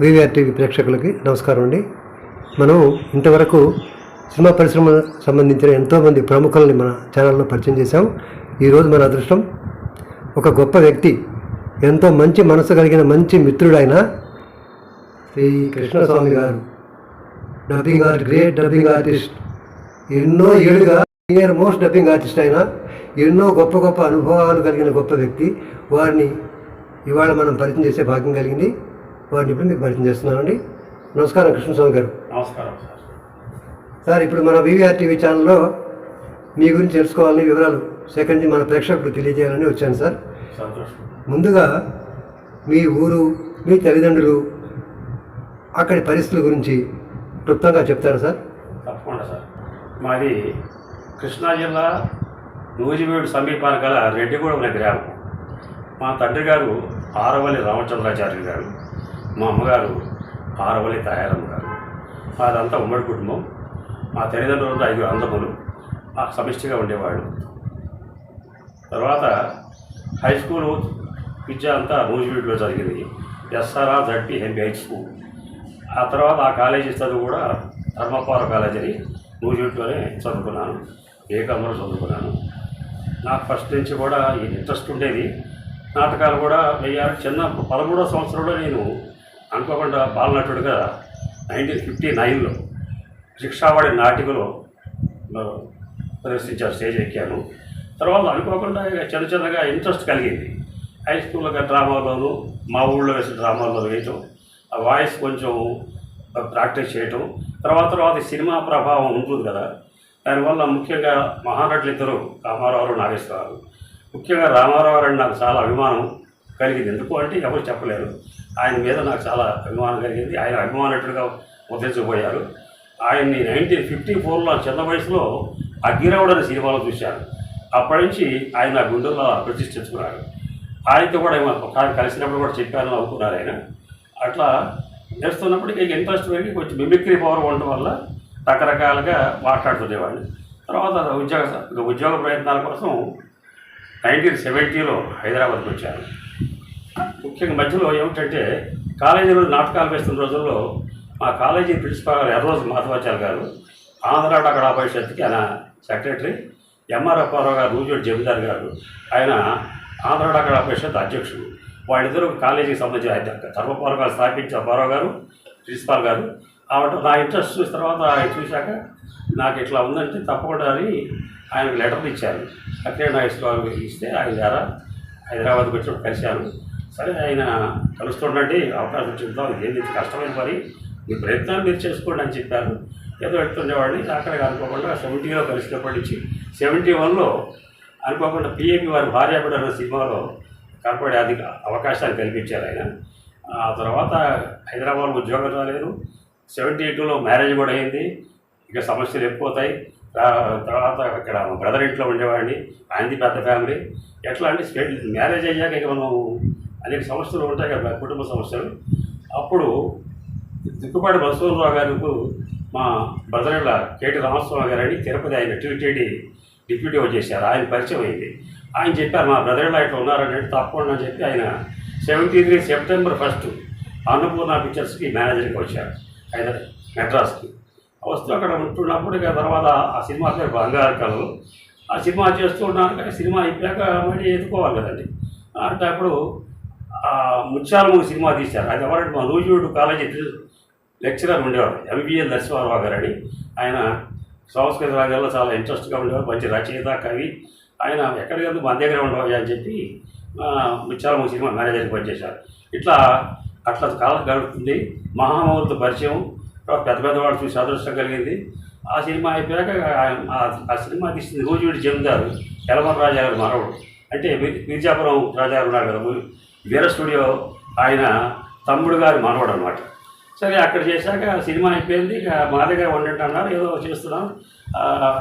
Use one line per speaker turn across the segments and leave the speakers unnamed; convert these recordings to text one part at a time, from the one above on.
VVR TV ప్రేక్షకులకి నమస్కారం అండి. మనం ఇంతవరకు సినిమా పరిశ్రమ సంబంధించిన ఎంతోమంది ప్రముఖుల్ని మన ఛానల్లో పరిచయం చేశాం. ఈరోజు మన అదృష్టం ఒక గొప్ప వ్యక్తి ఎంతో మంచి మనసు కలిగిన మంచి మిత్రుడైన Shri Krishnaswamy garu. Dubbing art great dubbing artist. ఎన్నో ఏళ్ళుగా సీనియర్ మోస్ట్ డబ్బింగ్ ఆర్టిస్ట్ అయినా ఎన్నో గొప్ప గొప్ప అనుభవాలు కలిగిన గొప్ప వ్యక్తి. వారిని ఇవాళ మనం పరిచయం చేసే భాగ్యం కలిగింది. వారిని ఇప్పుడు మీకు పరిచయం చేస్తున్నానండి. నమస్కారం కృష్ణస్వామి గారు.
నమస్కారం సార్.
ఇప్పుడు మన వివిఆర్ టీవీ ఛానల్లో మీ గురించి తెలుసుకోవాలని వివరాలు సేకరించి మన ప్రేక్షకులకు తెలియజేయాలని వచ్చాను సార్.
సంతోషం.
ముందుగా మీ ఊరు మీ తల్లిదండ్రులు అక్కడి పరిస్థితుల గురించి క్లుప్తంగా చెప్తారా సార్?
తప్పకుండా సార్. మాది కృష్ణా జిల్లా నూజివీడు సమీపాన గల రెడ్డిగూడెం అనే గ్రామం. మా తండ్రి గారు ఆరవల్లి రామచంద్రాచార్య గారు. మా అమ్మగారు ఆరవల్లి తయారమ్మ గారు మాదంతా ఉమ్మడి కుటుంబం. మా తల్లిదండ్రులంతా ఐదుగురు అందములు. ఆ సమిష్టిగా ఉండేవాళ్ళు. తర్వాత హై స్కూల్ విద్య అంతా నూజివీడులో జరిగింది. SRR ZP MP high school. ఆ తర్వాత ఆ కాలేజీ చదువు కూడా ధర్మపాల కాలేజ్ అని నూజివీడులోనే చదువుకున్నాను. ఏకాంబరం చదువుకున్నాను. నాకు ఫస్ట్ నుంచి కూడా ఇంట్రెస్ట్ ఉండేది. నాటకాలు కూడా వెయ్యాలి. చిన్న పదమూడో సంవత్సరంలో నేను అనుకోకుండా బాలనటుడుగా నైన్టీన్ ఫిఫ్టీ నైన్లో శిక్షావాడి నాటికలో ఆ, ప్రదర్శించాను స్టేజ్ ఎక్కాను తర్వాత అనుకోకుండా ఇక చిన్న చిన్నగా ఇంట్రెస్ట్ కలిగింది. హై స్కూల్లో డ్రామాలోను మా ఊళ్ళో వేసిన డ్రామాల్లో వేయటం ఆ వాయిస్ కొంచెం ప్రాక్టీస్ చేయటం తర్వాత తర్వాత సినిమా ప్రభావం ఉంటుంది కదా దానివల్ల ముఖ్యంగా మహానటులు ఇద్దరు రామారావు నాగేశ్వరరావు. ముఖ్యంగా రామారావు గారు నాకు చాలా అభిమానం కలిగింది. ఎందుకు అంటే ఎవరు చెప్పలేరు. ఆయన మీద నాకు చాలా అభిమానం కలిగింది. ఆయన అభిమానటుడుగా ముద్రించబోయారు ఆయన్ని నైన్టీన్ ఫిఫ్టీ ఫోర్లో చిన్న వయసులో అగ్గిరావుడు అనే సినిమాలో చూశాను అప్పటి నుంచి ఆయన నా గుండెల్లో ప్రతిష్ఠించుకున్నారు. ఆయనతో కూడా ఒకసారి కలిసినప్పుడు కూడా చెప్పాను అనుకున్నారు ఆయన. అట్లా చేస్తున్నప్పటికీ ఇక ఇంట్రెస్ట్ పెరిగి కొంచెం మిమిక్రీ పవర్ ఉండడం వల్ల రకరకాలుగా మాట్లాడుతుండేవాడిని. తర్వాత ఉద్యోగ ఉద్యోగ ప్రయత్నాల కోసం నైన్టీన్ సెవెంటీలో హైదరాబాద్కి వచ్చాను. ముఖ్యంగా మధ్యలో ఏమిటంటే కాలేజీలో నాటకాలు వేస్తున్న రోజుల్లో మా కాలేజీ ప్రిన్సిపాల్ గారు ఎర్రోజు మాధవాచార్య గారు ఆంధ్ర అక్కడ పరిషత్కి ఆయన సెక్రటరీ ఎంఆర్ అప్పారావు గారు రూజోడ్ జమీదార్ గారు ఆయన ఆంధ్ర అక్కడ పరిషత్ అధ్యక్షుడు. వాళ్ళిద్దరూ కాలేజీకి సంబంధించిన ఆయన ధర్మపాల్ స్థాపించే స్థాపించిన అప్పారావు గారు ప్రిన్సిపాల్ గారు. ఆవిడ నా ఇంట్రెస్ట్ చూసిన తర్వాత ఆయన చూశాక నాకు ఇట్లా ఉందంటే తప్పకుండా అని ఆయనకు లెటర్ ఇచ్చారు. అక్కడే నాగేశ్వరరావు ఇస్తే ఆయన ద్వారా హైదరాబాద్కి వచ్చినప్పుడు కలిశాను. సరే ఆయన కలుస్తుండండి అవకాశం చూద్దాం ఏంది ఇది కష్టమైన పని. మీ ప్రయత్నాలు మీరు చేసుకోండి అని చెప్పారు. ఏదో వెళ్తుండేవాడిని అక్కడికి అనుకోకుండా సెవెంటీలో కలిసినప్పటి నుంచి సెవెంటీ వన్లో అనుకోకుండా పిఏపి వారి భార్యాబిడ అన్న సినిమాలో కనపడే అది అవకాశాలు కల్పించారు ఆయన. ఆ తర్వాత హైదరాబాద్ ఉద్యోగం రాలేదు. సెవెంటీ ఎయిట్లో మ్యారేజ్ కూడా అయింది. ఇక సమస్యలు ఎక్కువతాయి తర్వాత ఇక్కడ బ్రదర్ ఇంట్లో ఉండేవాడిని. ఆయనది పెద్ద ఫ్యామిలీ. ఎట్లా అంటే మ్యారేజ్ అయ్యాక ఇక మనం అనేక సమస్యలు ఉంటాయి కదా కుటుంబ సమస్యలు. అప్పుడు దిక్కుపాటి బసవరావు గారికి మా బ్రదర్ల కేటి రామస్వామి గారు అని తిరుపతి ఆయన టీటీడీ డిప్యూటీ వచ్చేసారు ఆయన పరిచయం అయింది. ఆయన చెప్పారు మా బ్రదర్లా ఇట్లా ఉన్నారని తప్పకుండా అని చెప్పి ఆయన seventy three September first Annapurna పిక్చర్స్కి మేనేజర్కి వచ్చారు. ఆయన మెడ్రాస్కి. వస్తూ అక్కడ ఉంటున్నప్పుడు ఇక తర్వాత ఆ సినిమా పేరు బంగారు కళలు. ఆ సినిమా చేస్తూ ఉన్నాను కానీ సినిమా అయిపోయాక మళ్ళీ ఎత్తుకోవాలి కదండి. అంటే అప్పుడు ఆ ముత్యాలము సినిమా తీశారు. అది ఎవరంటే మా రూజుడు కాలేజీ లెక్చరర్ ఉండేవారు ఎంబీఎల్ నరసింహారావు గారు అని. ఆయన సంస్కృత రంగంలో చాలా ఇంట్రెస్ట్గా ఉండేవారు మంచి రచయిత కవి. ఆయన ఎక్కడికైనా మన దగ్గర ఉండవు అని చెప్పి ఆ, ముత్యాలము సినిమా మేనేజర్కి పనిచేశారు. ఇట్లా అట్లా కాలం గడుపుతుంది. మహామౌలితో పరిచయం పెద్ద పెద్దవాడు చూసి అదృష్టం కలిగింది. ఆ సినిమా అయిపోయాక ఆయన ఆ- సినిమా తీసింది రోజువిడి జమీందారు ఎలమర రాజా గారు మనవడు అంటే మీ- మిర్జాపురం రాజా గారు ఉన్నారు కదా వీర స్టూడియో ఆయన తమ్ముడు గారి మనవడు అనమాట సరే అక్కడ చేశాక సినిమా అయిపోయింది. ఇక మా దగ్గర వండండి అన్నారు ఏదో చేస్తున్నాం.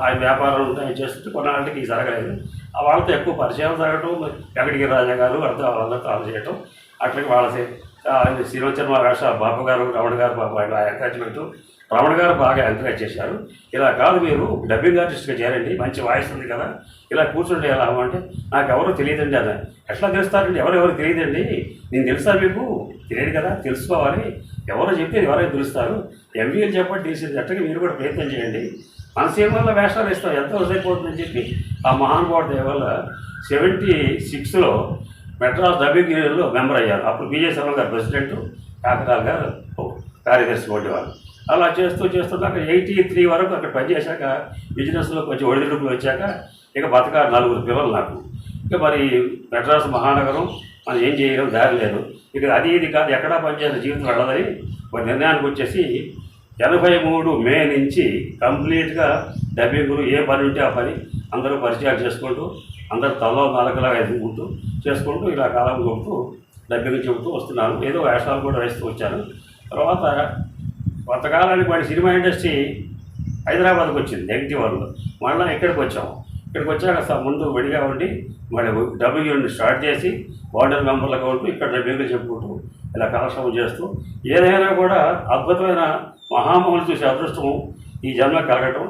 ఆయన వ్యాపారం ఉంది, ఆయన చేస్తుంటే కొన్నాళ్ళకి ఇది జరగలేదు. ఆ వాళ్ళతో ఎక్కువ పరిచయం జరగటం ఎక్కడికి రాజా గారు వాళ్ళతో వాళ్ళతో ఆలోచన చేయటం అట్లకి వాళ్ళ శ్రీవచన రాష్ట్ర బాబు గారు రమణ గారు బాబు ఆయన ఎంకరేజ్మెంట్ రమణ గారు బాగా ఎంకరేజ్ చేశారు. ఇలా కాదు మీరు డబ్బింగ్ ఆర్టిస్ట్గా చేరండి మంచి వాయిస్ ఉంది కదా ఇలా కూర్చుంటే ఎలా అంటే నాకు ఎవరో తెలియదండి అది. ఎట్లా తెలుస్తారండి? ఎవరెవరు తెలియదండి? నేను తెలుసా మీకు? తెలియదు కదా తెలుసుకోవాలి. ఎవరో చెప్తే ఎవరైనా తెలుస్తారు. ఎంబీఏ చెప్పండి తెలిసింది అట్టగా మీరు కూడా ప్రయత్నం చేయండి. మన సినిమాల్లో వేషాలు ఇస్తాం ఎంత అయిపోతుందని చెప్పి ఆ మహానుభావుడు దయ వల్ల సెవెంటీ సిక్స్లో మెడ్రాస్ డబ్బింగ్ యూనియన్లో మెంబర్ అయ్యారు. అప్పుడు విజయ శర్మ గారు ప్రెసిడెంట్ కాకరాల్ గారు కార్యదర్శి ఉండేవాళ్ళు అలా చేస్తూ చేస్తూ దాకా ఎయిటీ త్రీ వరకు అక్కడ పనిచేశాక బిజినెస్లో కొంచెం ఒడిదుడుకులు వచ్చాక ఇక బతక నలుగురు పిల్లలు నాకు. ఇక మరి మెడ్రాస్ మహానగరం మనం ఏం చేయడం దారి లేదు. ఇక అది ఇది కాదు ఎక్కడా పనిచేసిన జీవితం వెళ్ళదని ఒక నిర్ణయానికి వచ్చేసి ఎనభై మూడు మే నుంచి కంప్లీట్గా డబ్బింగులు ఏ పని ఉంటే ఆ పని అందరూ పరిచయాలు చేసుకుంటూ అందరూ తలలో నాలుగులాగా ఎదుగుకుంటూ చేసుకుంటూ ఇలా కాలం గొప్పూ డబ్బింగ్ చెబుతూ వస్తున్నాను. ఏదో వేషాలు కూడా వేస్తూ వచ్చాను. తర్వాత కొంతకాలానికి వాడి సినిమా ఇండస్ట్రీ హైదరాబాద్కి వచ్చింది నెగిటివ్ వరల్డ్ మళ్ళీ ఇక్కడికి వచ్చాము ఇక్కడికి వచ్చాక స- ముందు విడిగా ఉండి మళ్ళీ డబ్ల్యూని స్టార్ట్ చేసి బార్డర్ మెంబర్లుగా ఉంటూ ఇక్కడ డబ్బింగ్లు చెప్పుకుంటూ ఇలా కాలక్షేమం చేస్తూ ఏదైనా కూడా అద్భుతమైన మహామహులు చూసే అదృష్టం ఈ జన్మ కలగటం.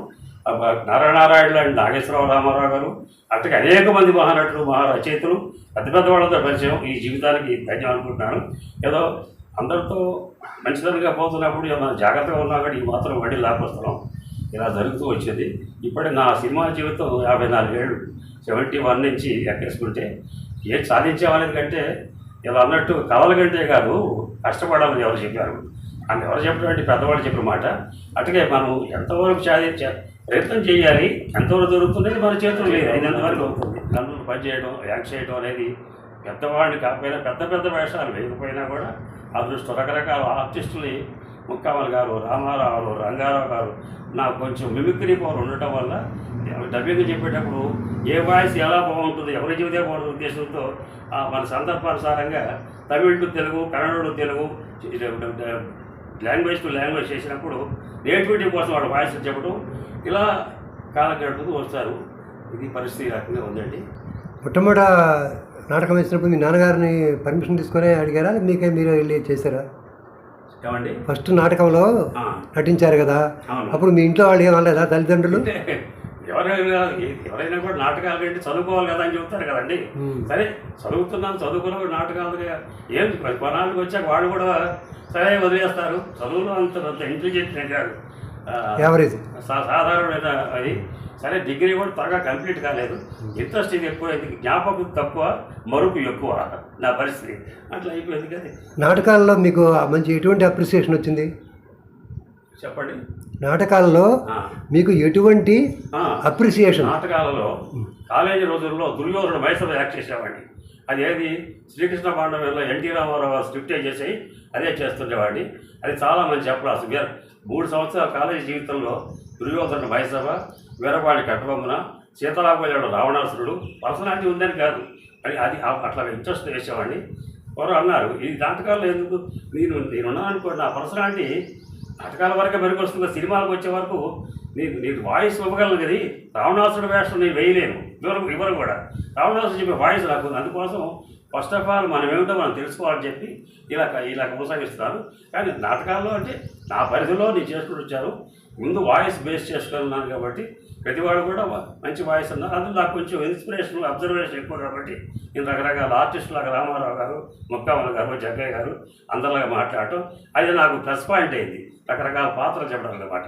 నరనారాయణ లాంటి నాగేశ్వరరావు రామారావు గారు అట్లాగే అనేక మంది మహానటులు మహారచయితలు పెద్ద పెద్ద వాళ్ళతో పరిచయం ఈ జీవితానికి ధన్యం అనుకుంటున్నాను. ఏదో అందరితో మంచిదనగా పోతున్నప్పుడు ఏమైనా జాగ్రత్తగా ఉన్నా కానీ ఈ మాత్రం వడ్డీ లాపొస్తున్నాం ఇలా జరుగుతూ వచ్చింది. ఇప్పుడే నా సినిమా జీవితం యాభై నాలుగేళ్ళు. సెవెంటీ వన్ నుంచి ఎక్కేసుకుంటే ఏం సాధించామనేది కంటే ఇలా అన్నట్టు కళల కంటే కాదు కష్టపడాలని ఎవరు చెప్పారు? అని ఎవరు చెప్పినటువంటి పెద్దవాళ్ళు చెప్పిన మాట. అటుకే మనం ఎంతవరకు సాధించ ప్రయత్నం చేయాలి ఎంతవరకు దొరుకుతుంది మన చేతులు లేదు. అయినంత వరకు అవుతుంది అందులో పని చేయడం యాక్ట్ చేయడం అనేది పెద్దవాడిని కాకపోయినా పెద్ద పెద్ద వేషాలు వేయకపోయినా కూడా అదృష్టం. రకరకాల ఆర్టిస్టులు ముక్కామల్ గారు రామారావు రంగారావు గారు నాకు కొంచెం మిమిక్రీ పవర్ ఉండటం వల్ల డబ్బింగ్ చెప్పేటప్పుడు ఏ వాయిస్ ఎలా బాగుంటుంది ఎవరి చెబితే బాగుంటుంది ఉద్దేశంతో ఆ మన సందర్భానుసారంగా Tamil to Telugu Kannada Telugu language to language చేసినప్పుడు నేటివిటీ కోసం వాడు వాయిస్ చెప్పడం ఇలా కాలం గడుపుతూ వస్తారు. ఇది పరిస్థితి రకంగా ఉందండి.
మొట్టమొదట నాటకం వేసినప్పుడు మీ నాన్నగారిని పర్మిషన్ తీసుకొని అడిగారా? మీకే మీరు వెళ్ళి చేశారా?
ఏమండి?
ఫస్ట్ నాటకంలో నటించారు కదా. అప్పుడు మీ ఇంట్లో వాళ్ళు ఏమనలేదా తల్లిదండ్రులు?
ఎవరైనా ఎవరైనా కూడా నాటకాలు ఏంటి చదువుకోవాలి కదా అని చెప్తారు కదండి. సరే చదువుతున్నాను చదువుకున్న కూడా నాటకాలు ఏం కొనాలకు వచ్చాక వాళ్ళు కూడా సరే వదిలేస్తారు. చదువులో అంత ఇంటెలిజెంట్ కాదు.
యావరేజ్
సాధారణమైన అది. సరే డిగ్రీ కూడా త్వరగా కంప్లీట్ కాలేదు. ఇంట్రెస్ట్ ఇది ఎక్కువ జ్ఞాపకం తక్కువ మరుపు ఎక్కువ నా పరిస్థితి. అట్లా అయిపోయింది కదా.
నాటకాల్లో మీకు మంచి ఎటువంటి అప్రిసియేషన్ వచ్చింది?
చెప్పండి.
నాటకాల్లో మీకు ఎటువంటి. అప్రిసియేషన్
నాటకాలలో కాలేజీ రోజుల్లో దుర్యోధన వయసులో యాక్ట్ చేసేవాడిని. అది ఏది? శ్రీకృష్ణ పాండవుల్లో ఎన్టీ రామారావు స్క్రిప్ట్ చేసి అదే చేస్తుండేవాడిని. అది చాలా మంచి అప్రాసం వీర మూడు సంవత్సరాల కాలేజీ జీవితంలో దుర్యోధన వైసభ వీరపాణి కట్టబొమ్మన సీతారామయ్యాడు రావణాసురుడు పర్సనాలిటీ ఉందని కాదు. అని అది అట్లా ఇంట్రెస్ట్ వేసేవాడిని. ఎవరు అన్నారు ఈ నాటకాల్లో ఎందుకు? నేను నేనున్నాను అనుకోండి నా పర్సనాలిటీ నాటకాల వరకే మెరుగువస్తుంది సినిమాలకు వచ్చే వరకు నీకు నీకు వాయిస్ ఇవ్వగలను కదా. రావణాసుడు వేషం నేను వేయలేను. ఇవ్వరు ఇవ్వరు కూడా. రావణాసుడు చెప్పే వాయిస్ నాకు అందుకోసం ఫస్ట్ ఆఫ్ ఆల్ మనం ఏమిటో మనం తెలుసుకోవాలని చెప్పి ఇలా ఇలా కొనసాగిస్తున్నాను కానీ నాటకాల్లో అంటే నా పరిధిలో నేను చేసుకుంటూ వచ్చాను. ముందు వాయిస్ బేస్ చేసుకున్నాను కాబట్టి ప్రతివాడు కూడా మంచి వాయిస్ ఉన్నారు అందులో నాకు కొంచెం ఇన్స్పిరేషన్ అబ్జర్వేషన్ ఎక్కువ కాబట్టి నేను రకరకాల ఆర్టిస్టులు లాగా రామారావు గారు ముక్కామల గారు జగ్గయ్య గారు అందరిలాగా మాట్లాడటం. అది నాకు ప్లస్ పాయింట్ అయింది. రకరకాల పాత్రలు చెప్పడం అన్నమాట.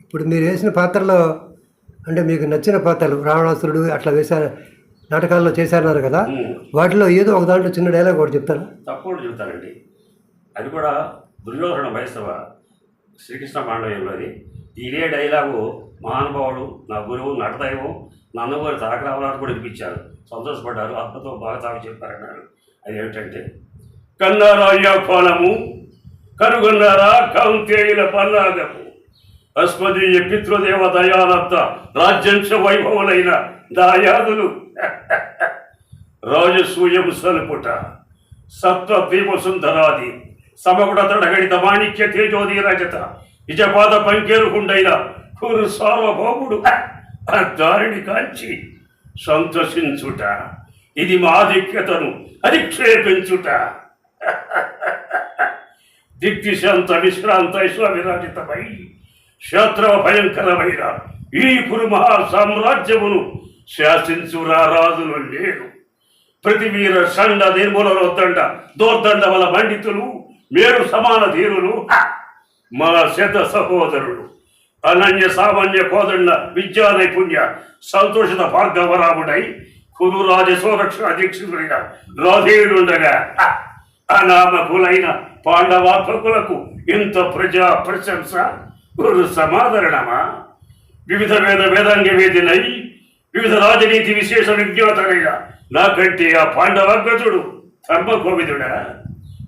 ఇప్పుడు మీరు వేసిన పాత్రలో అంటే మీకు నచ్చిన పాత్రలు రావణాసురుడు అట్లా వేశారు. నాటకాల్లో చేశారన్నారు కదా. వాటిలో ఏదో ఒక దాంట్లో చిన్న డైలాగ్ ఒకటి చెప్తారా?
తప్పకుండా చెబుతానండి. అది కూడా దుర్యోధన వైష్ణవ శ్రీకృష్ణ పాండవ్యంలోది. ఇదే డైలాగు మహానుభావుడు నా గురువు నటదైవం నా అన్నగారు తాకరావడానికి కూడా వినిపించారు. సంతోషపడ్డారు అద్భుతం బాగా తాగు చెప్పారన్నారు. అది ఏమిటంటే కన్నారాయ ఫలము కనుగొన్నారా కౌంతేయుల పన్నాగము? అస్మదీయ పితృదేవ దయానంత రాజ్యంశ వైభవులైన దాయాదులు రాజు సలుపుట సప్త దీప సుందరాది సమగుడ తడగడిత మాణిక్య తేజోది రజత నిజపాద కురు సార్వభౌముడు ఆ దారిని కాంచి సంతోషించుట ఇది మా ఆధిక్యతను అధిక్షేపించుట. దిక్తిశాంత విశ్రాంత విరాజితమై క్షేత్ర భయంకరమైన ఈ కురు మహా సామ్రాజ్యమును శాసించురా రాజులు లేరు. ప్రతి వీర షండ నిర్మూలలో దండ దోర్దండ వల పండితులు మేరు సమాన ధీరులు మన మా శత సహోదరుడు అనన్య సామాన్య కోదండ విద్యా నైపుణ్య సంతోషిత భార్గవరాముడై కురు రాజసోరక్షణ అధ్యక్షుడిగా రాధేయుడుండగా అనామకులైన పాండవాత్మకులకు ఇంత ప్రజా ప్రశంస గురు సమాదరణమా? వివిధ వేద వేదాంగ వేదినై వివిధ రాజనీతి విశేష విజ్ఞాతనైన నాకంటే ఆ పాండవగ్రతుడు ధర్మకోవిదుడా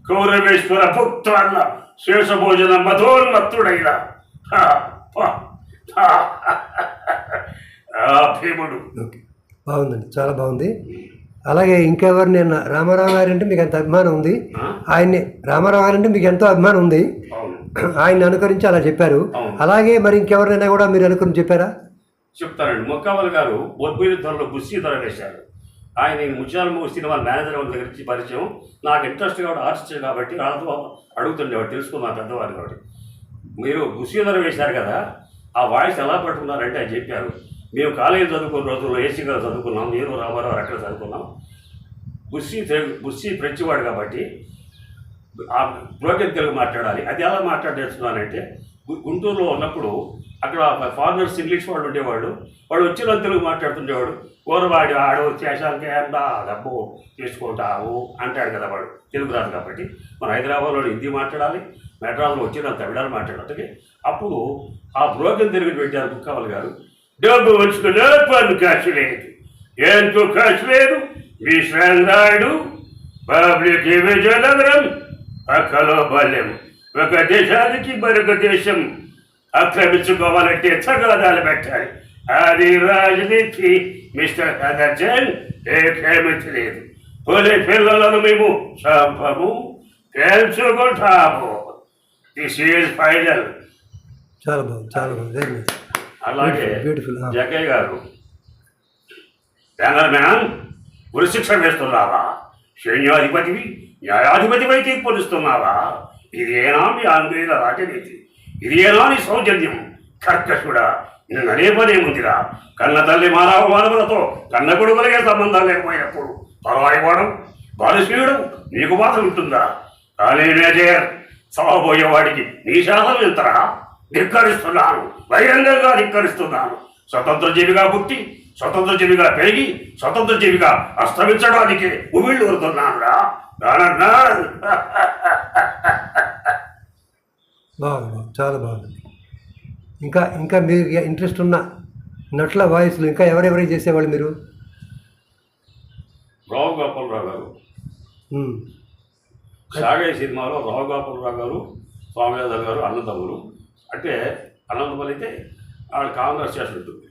కౌరవేశ్వర భుక్త అన్న శేషభోజన మధోన్మత్తుడైన భీముడు.
బాగుందండి. చాలా బాగుంది. అలాగే ఇంకెవరు నేను రామారావు గారు అంటే మీకు ఎంత అభిమానం ఉంది? ఆయన్ని రామారావు గారు అంటే మీకు ఎంతో అభిమానం ఉంది. ఆయన్ని అనుకరించి అలా చెప్పారు. అలాగే మరి ఇంకెవరినైనా కూడా మీరు అనుకుని చెప్పారా?
చెప్తానండి. ముక్కావల్ గారు బొద్దురిద్దరిలో బుస్సీ ధర వేశారు. ఆయన నేను ముత్యాల సినిమా మేనేజర్ వాళ్ళ దగ్గర నుంచి పరిచయం. నాకు ఇంట్రెస్ట్ కాబట్టి ఆర్టిస్ట్ కాబట్టి వాళ్ళతో అడుగుతుండేవాడు తెలుసుకున్నాను పెద్దవారు కాబట్టి. మీరు బుస్సీ ధర వేశారు కదా ఆ వాయిస్ ఎలా పట్టుకున్నారంటే ఆయన చెప్పారు. మేము కాలేజీ చదువుకున్న రోజుల్లో ఏసీ గారు చదువుకున్నాం నేను రామారావు అక్కడ చదువుకున్నాం. బుస్సీ బుస్సీ ఫ్రెంచ్వాడు కాబట్టి ఆ బ్రోకెన్ తెలుగు మాట్లాడాలి. అది ఎలా మాట్లాడేస్తున్నానంటే గు- గుంటూరులో ఉన్నప్పుడు అక్కడ ఫారినర్స్ ఇంగ్లీష్ వాళ్ళు ఉండేవాడు వాడు వచ్చిన తెలుగు మాట్లాడుతుండేవాడు. ఓరవాడి ఆడు చేశానికి ఏందా డబ్బు తీసుకుంటావు? అంటాడు కదా వాడు. తెలుగు రాదు కాబట్టి. మన హైదరాబాద్లో హిందీ మాట్లాడాలి. మెడ్రాస్లో వచ్చిన తమిళాలు మాట్లాడాలి. అప్పుడు ఆ బ్రోకెన్ తిరిగి పెట్టారు బుక్కవల్ గారు డబ్బు వచ్చుకునే పన్ను ఖర్చు లేదు. ఎంతో ఖర్చు లేదు? విశ్రాంతాడు పబ్లిక్ విజయనగరం అక్కలో బల్యం ఒక దేశానికి మరొక దేశం ఆక్రమించుకోవాలంటే తగాదాలు పెట్టాలి. అది రాజనీతి మిస్టర్ హదర్జన్ ఏకేమిటి లేదు పోలే పిల్లలను మేము చంపము పేల్చుకుంటాము దిస్ ఈజ్ ఫైనల్
చాలా బాగుంది చాలా బాగుంది.
అలాగే. జగ్గయ్య గారు మ్యాన్ ఉరిశిక్ష వేస్తున్నావా? సైన్యాధిపతివి న్యాయాధిపతిపై తీర్పునిస్తున్నావా ఇదేనా మీ ఆంగ్లేయుల రాజనీతి? ఇదేనా నీ సౌజన్యం. కర్కశుడా నిన్ననే పనేముందిరా కన్న తల్లి మానవ మానవులతో కన్న కొడుకులకే సంబంధం లేకపోయినప్పుడు పరాయివాడు బాలశ్రీయుడు నీకు మాత్రం ఉంటుందా కానీ మేజర్ చావబోయేవాడికి నీ శాసనం ఎంతరా? ధిక్కరిస్తున్నాను బహిరంగంగా ధిక్కరిస్తున్నాను. స్వతంత్ర జీవిగా పుట్టి స్వతంత్ర జీవిగా పెరిగి స్వతంత్ర జీవిగా అస్తమించడానికి ఉమిళ్ళు ఊరుతున్నాను రా
బాగుంది చాలా బాగుంది. ఇంకా ఇంకా మీరు ఇంట్రెస్ట్ ఉన్న నటుల వాయిస్లు ఇంకా ఎవరెవరు చేసేవాళ్ళు మీరు?
రావు గోపాలరావు గారు. సాగయ్య సినిమాలో రావు గోపాలరావు గారు స్వామినాథన్ గారు అన్నదమ్ములు అంటే అనంతపల్లి అయితే ఆడ కాంగ్రెస్ చేసి ఉంటుంది.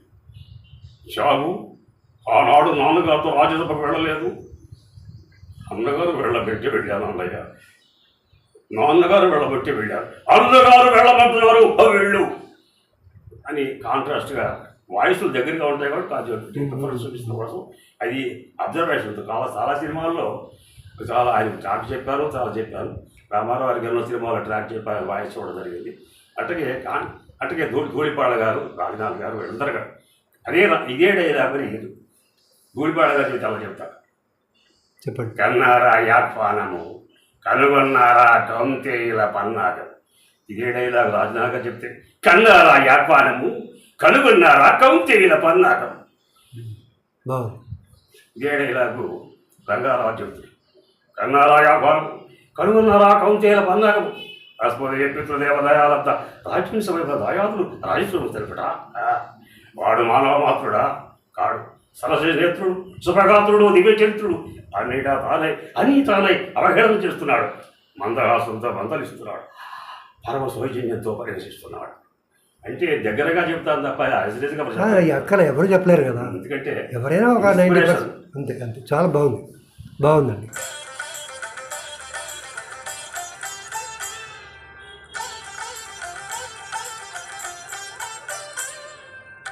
షాగు ఆనాడు నాన్నగారితో రాజ్యసభకు వెళ్ళలేదు. అన్నగారు వెళ్ళబెట్టి వెళ్ళాను అన్నయ్య. నాన్నగారు వెళ్ళబెట్టి వెళ్ళారు. అన్నగారు వెళ్ళమంటున్నారు "ఓ వెళ్ళు. అని కాంట్రాస్ట్గా వాయిస్లు దగ్గరగా ఉంటాయి కాబట్టి కాదు చూపించడం కోసం. అది అబ్జర్వేషన్ చాలా చాలా సినిమాల్లో చాలా ఆయన ట్రాక్ చెప్పారు చాలా చెప్పారు. రామారావు గారికి ఎన్నో సినిమాలో ట్రాక్ చెప్పారు వాయిస్ చూడడం జరిగింది. అట్టగే కాన్ అట్టగే ధూళి ధూళిపాడ గారు రాజనాథ్ గారు వీళ్ళందరూ గారు అదే ఇదే డైలాగ్ ఇది. ధూళిపాడ గారు చాలా చెప్తారు.
చెప్పండి.
కన్నారా యాత్వానము కనుగొన్నారా కౌంతేయుల పన్నాగం. ఇదే డైలాగ్ చెప్తే కన్నారా యాత్వానము కనుగొన్నారా కౌంతేయుల పన్నాగం? ఇదే డైలాగు రంగారావు చెప్తుంది కన్నారా యాపారం కనుగొన్నారా కౌంతేయుల పన్నాగం? అస్మది చెప్పిన దేవదయాలంత రాజ్యం సమయంలో దయాదులు రాజస్వరం తెలుపట? వాడు మానవ మాత్రుడా కాడు. సరస్వతి నేత్రుడు సుఖగాత్రుడు దివ్యచరిత్రుడు అన్నిటా తానై అన్నీ తానై అవహేళన చేస్తున్నాడు మందహాసంతో మందలిస్తున్నాడు పరమ సౌజన్యంతో పరిహసిస్తున్నాడు అంటే దగ్గరగా చెప్తాను తప్ప
అక్కడ ఎవరు చెప్పలేరు కదా.
ఎందుకంటే
ఎవరైనా ఒక అంతే అంతే. చాలా బాగుంది బాగుందండి.